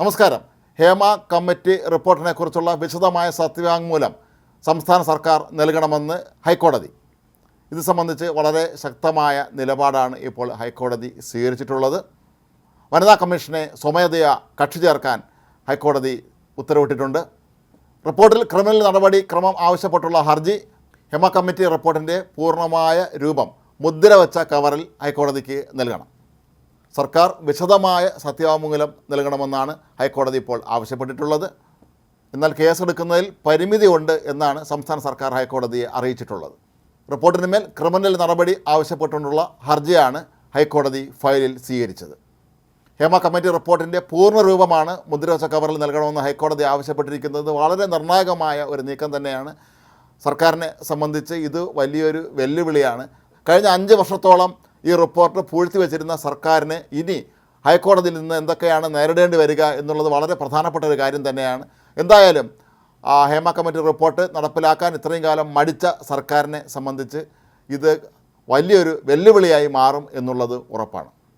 നമസ്കാരം. ഹേമ കമ്മിറ്റി റിപ്പോർട്ടിനെ കുറിച്ചുള്ള വിശദമായ സത്യവാങ്മൂലം സംസ്ഥാന സർക്കാർ നൽകണമെന്ന് ഹൈക്കോടതി. ഇത് സംബന്ധിച്ച് വളരെ ശക്തമായ നിലപാടാണ് ഇപ്പോൾ ഹൈക്കോടതി സ്വീകരിച്ചിട്ടുള്ളത്. വനിതാ കമ്മീഷനെ സ്വമേധയാ കക്ഷി ചേർക്കാൻ ഹൈക്കോടതി ഉത്തരവിട്ടിട്ടുണ്ട്. റിപ്പോർട്ടിൽ ക്രിമിനൽ നടപടി ക്രമം ആവശ്യപ്പെട്ടുള്ള ഹർജി ഹേമ കമ്മിറ്റി റിപ്പോർട്ടിന്റെ പൂർണമായ രൂപം മുദ്ര വെച്ച കവറിൽ ഹൈക്കോടതിക്ക് നൽകണം. സർക്കാർ വിശദമായ സത്യവാങ്മൂലം നൽകണമെന്നാണ് ഹൈക്കോടതി ഇപ്പോൾ ആവശ്യപ്പെട്ടിട്ടുള്ളത്. എന്നാൽ കേസെടുക്കുന്നതിൽ പരിമിതിയുണ്ട് എന്നാണ് സംസ്ഥാന സർക്കാർ ഹൈക്കോടതിയെ അറിയിച്ചിട്ടുള്ളത്. റിപ്പോർട്ടിന് മേൽ ക്രിമിനൽ നടപടി ആവശ്യപ്പെട്ടുകൊണ്ടുള്ള ഹർജിയാണ് ഹൈക്കോടതി ഫയലിൽ സ്വീകരിച്ചത്. ഹേമ കമ്മിറ്റി റിപ്പോർട്ടിന്റെ പൂർണ രൂപമാണ് മുദ്രവച്ച കവറിൽ നൽകണമെന്ന് ഹൈക്കോടതി ആവശ്യപ്പെട്ടിരിക്കുന്നത്. വളരെ നിർണായകമായ ഒരു നീക്കം തന്നെയാണ് സർക്കാരിനെ സംബന്ധിച്ച് ഇത് വലിയൊരു വെല്ലുവിളിയാണ്. കഴിഞ്ഞ അഞ്ച് വർഷത്തോളം ഈ റിപ്പോർട്ട് പൂഴ്ത്തി വെച്ചിരുന്ന സർക്കാരിന് ഇനി ഹൈക്കോടതിയിൽ നിന്ന് എന്തൊക്കെയാണ് നേരിടേണ്ടി വരിക എന്നുള്ളത് വളരെ പ്രധാനപ്പെട്ട ഒരു കാര്യം തന്നെയാണ്. എന്തായാലും ആ ഹേമ കമ്മിറ്റി റിപ്പോർട്ട് നടപ്പിലാക്കാൻ ഇത്രയും കാലം മടിച്ച സർക്കാരിനെ സംബന്ധിച്ച് ഇത് വലിയൊരു വെല്ലുവിളിയായി മാറും എന്നുള്ളത് ഉറപ്പാണ്.